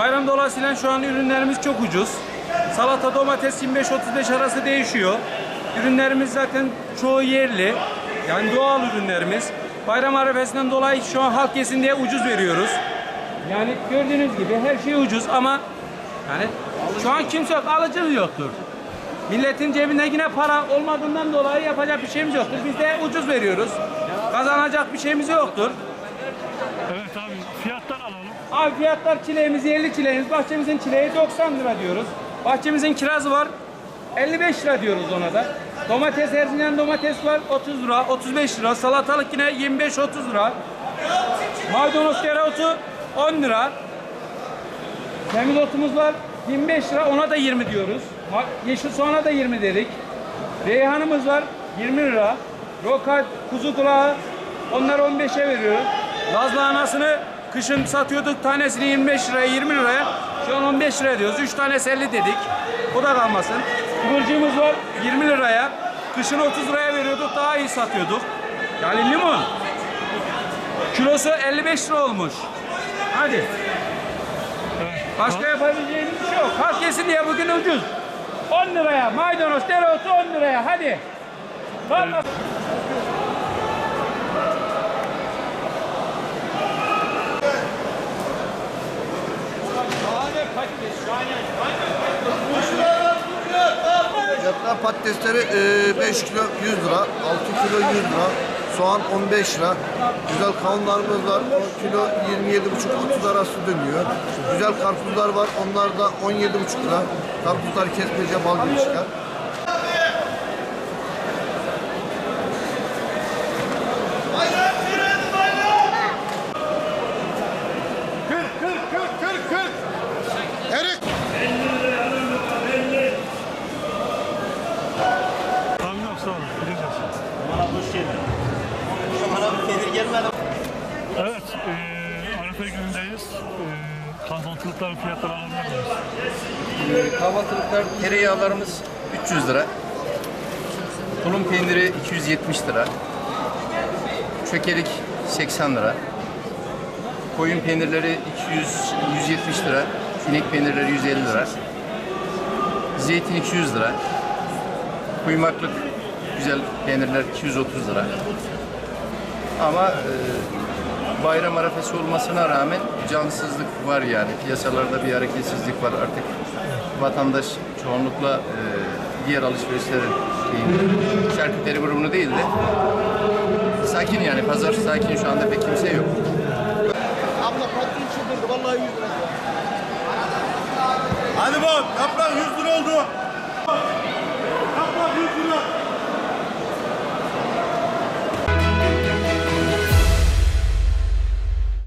Dolayısıyla şu an ürünlerimiz çok ucuz. Salata, domates 25-35 arası değişiyor. Ürünlerimiz zaten çoğu yerli. Yani doğal ürünlerimiz. Bayram arifesinden dolayı şu an halk yesin diye ucuz veriyoruz. Yani gördüğünüz gibi her şey ucuz ama yani şu an kimse yok, alıcı yoktur. Milletin cebinde yine para olmadığından dolayı yapacak bir şeyimiz yoktur. Biz de ucuz veriyoruz. Kazanacak bir şeyimiz yoktur. Evet abi fiyattan alalım. Abi fiyatlar çileğimiz yerli çileğimiz. Bahçemizin çileği 90 lira diyoruz. Bahçemizin kirazı var. 55 lira diyoruz ona da. Domates Erzincan domates var 30 lira, 35 lira. Salatalık yine 25-30 lira. Maydanoz dereotu 10 lira. Semizotumuz var 25 lira ona da 20 diyoruz. Yeşil soğana da 20 dedik. Reyhanımız var 20 lira. Roka kuzu kulağı onlar 15'e veriyoruz. Laz lahanasını kışın satıyorduk tanesini 25 liraya 20 liraya. Şu an 15 liraya diyoruz. 3 tanesi 50 dedik. O da kalmasın. Kıvırcığımız var 20 liraya. Kışın 30 liraya veriyorduk daha iyi satıyorduk. Yani limon. Kilosu 55 lira olmuş. Hadi. Başka yapabileceğimiz bir şey yok. Halk yesin diye bugün ucuz. 10 liraya maydanoz, dereotu 10 liraya hadi. Vallahi. Fiyatlar patatesleri e, 5 kilo 100 lira, 6 kilo 100 lira, soğan 15 lira. Güzel kavunlarımız var, o kilo 27,5-30 arası dönüyor. Güzel karpuzlar var, onlar da 17,5 lira. Karpuzlar kesmece bal gibi çıkar. Abi yok sağ olun. Gideceğiz. Evet. E, Arife günündeyiz. E, kahvaltılıkların fiyatları alabilir miyiz? Kahvaltılıklar tereyağlarımız 300 lira. Tulum peyniri 270 lira. Çökelik 80 lira. Koyun peynirleri 200 170 lira. İnek peynirleri 150 lira. Zeytin 200 lira. Kuymaklık güzel peynirler 230 lira. Ama e, bayram arafesi olmasına rağmen cansızlık var yani. Piyasalarda bir hareketsizlik var artık. Vatandaş çoğunlukla e, diğer alışverişlerin diyeyim, şarküteri grubunu değil de sakin yani pazar sakin şu anda pek kimse yok. Abla patron çıldırdı, vallahi 100 lira. Hadi bak yaprak 100 lira oldu.